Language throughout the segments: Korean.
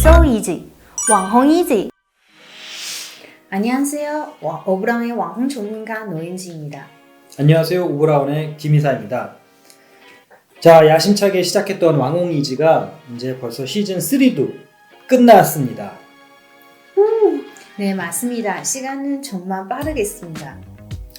So easy. 왕홍 easy. 안녕하세요. 와- 오브랑의 왕홍 전문가 노인지입니다. 안녕하세요. 오브라운의 김이사입니다. 자, 야심차게 시작했던 왕홍 이지가 이제 벌써 시즌 3도 끝났습니다. 네, 맞습니다. 시간은 정말 빠르겠습니다.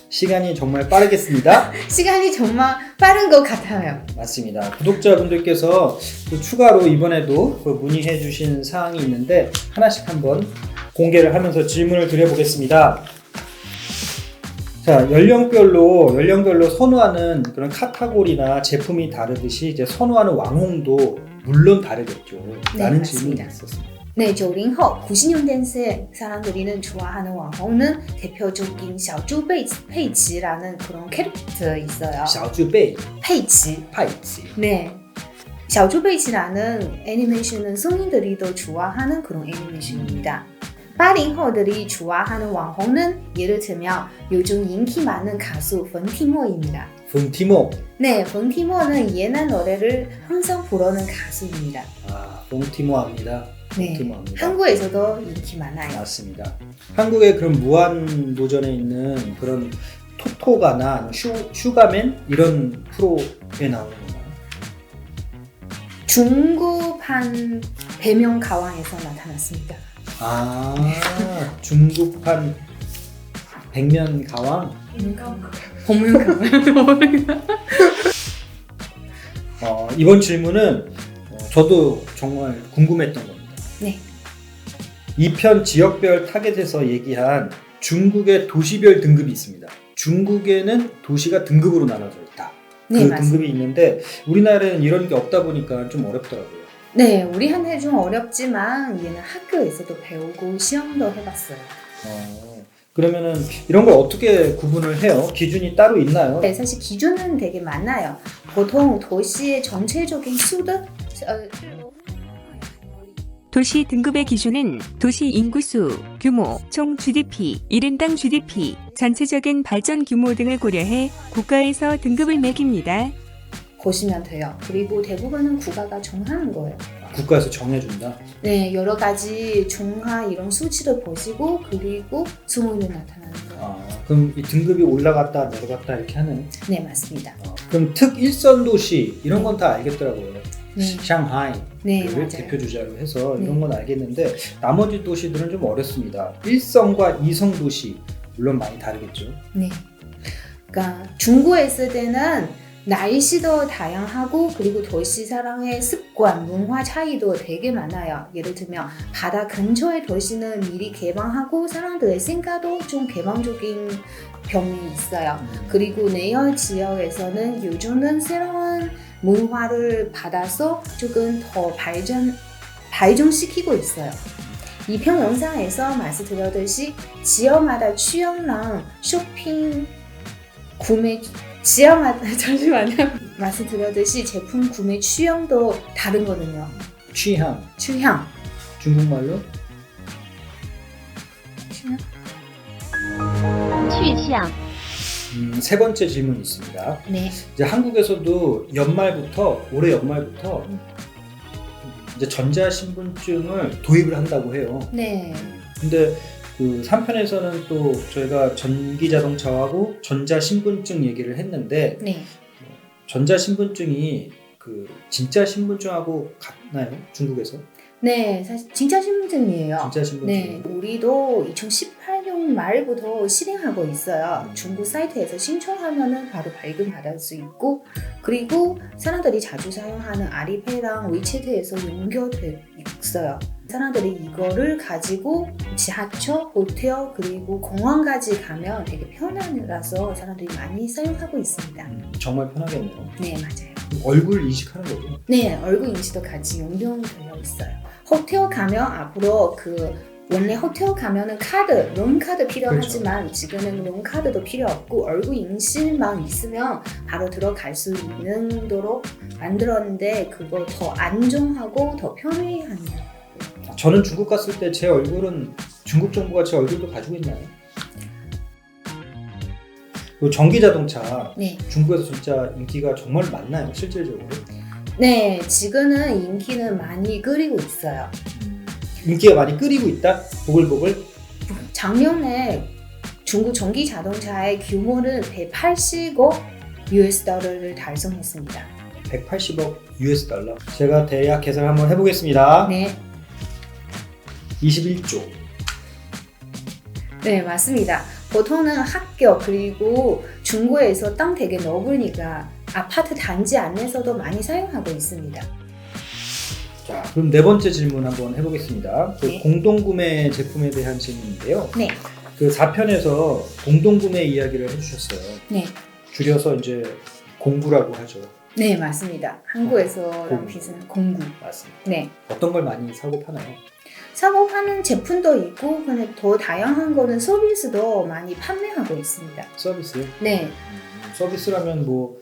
시간이 정말 빠르겠습니다. 시간이 정말 빠른 것 같아요. 맞습니다. 구독자분들께서 또 추가로 이번에도 그 문의해 주신 사항이 있는데 하나씩 한번 공개를 하면서 질문을 드려보겠습니다. 자, 연령별로 연령별로 선호하는 그런 카테고리나 제품이 다르듯이 이제 선호하는 왕홍도 물론 다르겠죠. 네, 라는 맞습니다. 질문이 있었습니다. 네, 90호, 90년대생 사람들이 좋아하는 왕홍은 대표적인 샤오주 페이치라는 그런 캐릭터 있어요. 샤오주 페이. 페이치. 페이치. 네. 샤오주 베이치라는 애니메이션은 성인들이 더 좋아하는 그런 애니메이션입니다. 80호들이 좋아하는 왕홍은 예를 들면 요즘 인기 많은 가수 펀티모입니다. 펀티모. 네, 펀티모는 옛날 노래를 항상 부르는 가수입니다. 아, 펀티모합니다. 네, 붕티모 합니다. 한국에서도 인기 많아요. 맞습니다. 한국의 그런 무한 도전에 있는 그런 토토가나 슈, 슈가맨 이런 프로에 나오는 건가요? 중국판 배명 가왕에서 나타났습니다. 아, 중국판 백면 가왕. 배명 가왕. 어, 이번 질문은 어, 저도 정말 궁금했던 겁니다. 네. 2편 지역별 타겟에서 얘기한 중국의 도시별 등급이 있습니다. 중국에는 도시가 등급으로 나눠져 있다. 네, 그 맞습니다. 등급이 있는데 우리나라에는 이런 게 없다 보니까 좀 어렵더라고요. 네, 우리한테 좀 어렵지만 얘는 학교에서도 배우고 시험도 해봤어요. 어, 그러면은 이런 걸 어떻게 구분을 해요? 기준이 따로 있나요? 네, 사실 기준은 되게 많아요. 보통 도시의 전체적인 수도 어, 도시 등급의 기준은 도시 인구수, 규모, 총 GDP, 1인당 GDP, 전체적인 발전 규모 등을 고려해 국가에서 등급을 매깁니다. 보시면 돼요. 그리고 대부분은 국가가 정하는 거예요. 국가에서 정해준다. 네, 여러 가지 종화 이런 수치를 보시고 그리고 수능이 나타나는 거예요. 아, 그럼 이 등급이 올라갔다 내려갔다 이렇게 하는. 네, 맞습니다. 어, 그럼 특 일선 도시 이런 건 다 알겠더라고요. 네, 샹하이를 네, 맞아요. 대표 주자로 해서 네. 이런 건 알겠는데 나머지 도시들은 좀 어렵습니다. 일성과 이성 도시 물론 많이 다르겠죠. 네. 그러니까 중국에 있을 때는 날씨도 다양하고 그리고 도시 사람의 습관, 문화 차이도 되게 많아요. 예를 들면 바다 근처의 도시는 미리 개방하고 사람들의 생각도 좀 개방적인 병이 있어요. 그리고 내열 지역에서는 요즘은 새로운 문화를 받아서 조금 더 발전 발전시키고 있어요. 이편 영상에서 말씀드렸듯이 지역마다 취향랑 쇼핑 구매 지역마다 잠시만요. 말씀드렸듯이 제품 구매 취향도 다르거든요. 취향 취향. 중국말로 취향. 去向。 음, 세 번째 질문이 있습니다. 네. 이제 한국에서도 연말부터 올해 연말부터 이제 전자 신분증을 도입을 한다고 해요. 네. 근데 그 3편에서는 또 저희가 전기 자동차하고 전자 신분증 얘기를 했는데 네. 전자 신분증이 그 진짜 신분증하고 같나요? 중국에서? 네. 사실 진짜 신분증이에요. 진짜 신분증. 네, 우리도 2018년 말부터 실행하고 있어요. 중국 사이트에서 신청하면은 바로 발급받을 수 있고, 그리고 사람들이 자주 사용하는 아리페이랑 위챗에서 연결돼 있어요. 사람들이 이거를 가지고 지하철, 호텔, 그리고 공항까지 가면 되게 편안해서 사람들이 많이 사용하고 있습니다. 음, 정말 편하겠네요. 네, 맞아요. 얼굴 인식하는 거죠. 네, 얼굴 인식도 같이 연동되어 있어요. 호텔 가면 앞으로 그 원래 호텔 가면은 카드, 룸 카드 필요하지만 지금은 룸 카드도 필요 없고 얼굴 인식만 있으면 바로 들어갈 수 있는 도로 만들었는데 그거 더 안정하고 더 편리하네요. 저는 중국 갔을 때 제 얼굴은 중국 정부가 제 얼굴도 가지고 있나요? 그 전기 자동차 네, 중국에서 진짜 인기가 정말 많나요? 실질적으로? 네, 지금은 인기는 많이 끌리고 있어요. 인기가 많이 끓이고 있다. 보글보글. 작년에 중국 전기 자동차의 규모는 180억 US 달러를 달성했습니다. 180억 US 달러. 제가 대략 계산 한번 해보겠습니다. 네, 21조. 네 맞습니다. 보통은 학교 그리고 중국에서 땅 되게 넓으니까 아파트 단지 안에서도 많이 사용하고 있습니다. 자, 그럼 네 번째 질문 한번 해보겠습니다. 그 네. 공동구매 제품에 대한 질문인데요. 네, 그 4편에서 공동구매 이야기를 해주셨어요. 네, 줄여서 이제 공구라고 하죠. 네 맞습니다. 한국에서랑 공구. 비슷한 공구. 맞습니다. 네. 어떤 걸 많이 사고 파나요? 사고 파는 제품도 있고 근데 더 다양한 거는 서비스도 많이 판매하고 있습니다. 서비스요? 네, 음, 서비스라면 뭐,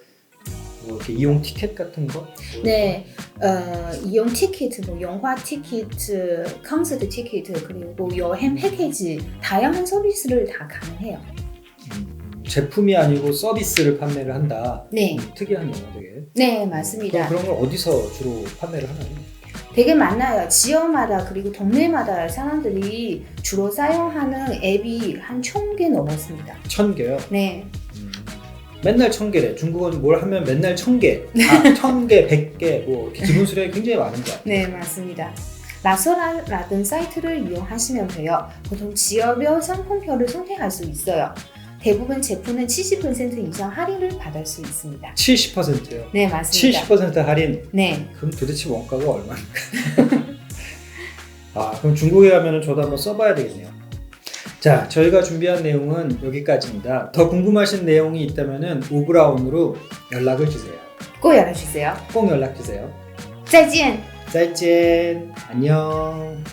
뭐 이렇게 이용 티켓 같은 거? 네, 어, 이용 티켓, 뭐 영화 티켓, 콘서트 티켓 그리고 여행 패키지 다양한 서비스를 다 가능해요. 음, 제품이 아니고 서비스를 판매를 한다. 네, 음, 특이한 영화 되게. 네 맞습니다. 그런 걸 어디서 주로 판매를 하나요? 되게 많아요. 지역마다 그리고 동네마다 사람들이 주로 사용하는 앱이 한 천 개 넘었습니다. 천 개요. 네, 음, 맨날 천 개래. 중국어는 뭘 하면 맨날 천 개. 아, 천 개, 백 개. 뭐 이렇게 기본 수량이 굉장히 많은 것 같아요. 네 맞습니다. 라소라라든 사이트를 이용하시면 돼요. 보통 지역별 상품표를 선택할 수 있어요. 대부분 제품은 70% 이상 할인을 받을 수 있습니다. 70%요. 네 맞습니다. 70% 할인. 네, 그럼 도대체 원가가 얼마인가? 아, 그럼 중국에 가면은 저도 한번 써봐야 되겠네요. 자, 저희가 준비한 내용은 여기까지입니다. 더 궁금하신 내용이 있다면은 오브라운으로 연락을 주세요. 꼭 열어주세요. 꼭 연락 주세요. 再见。 짜이젠 안녕.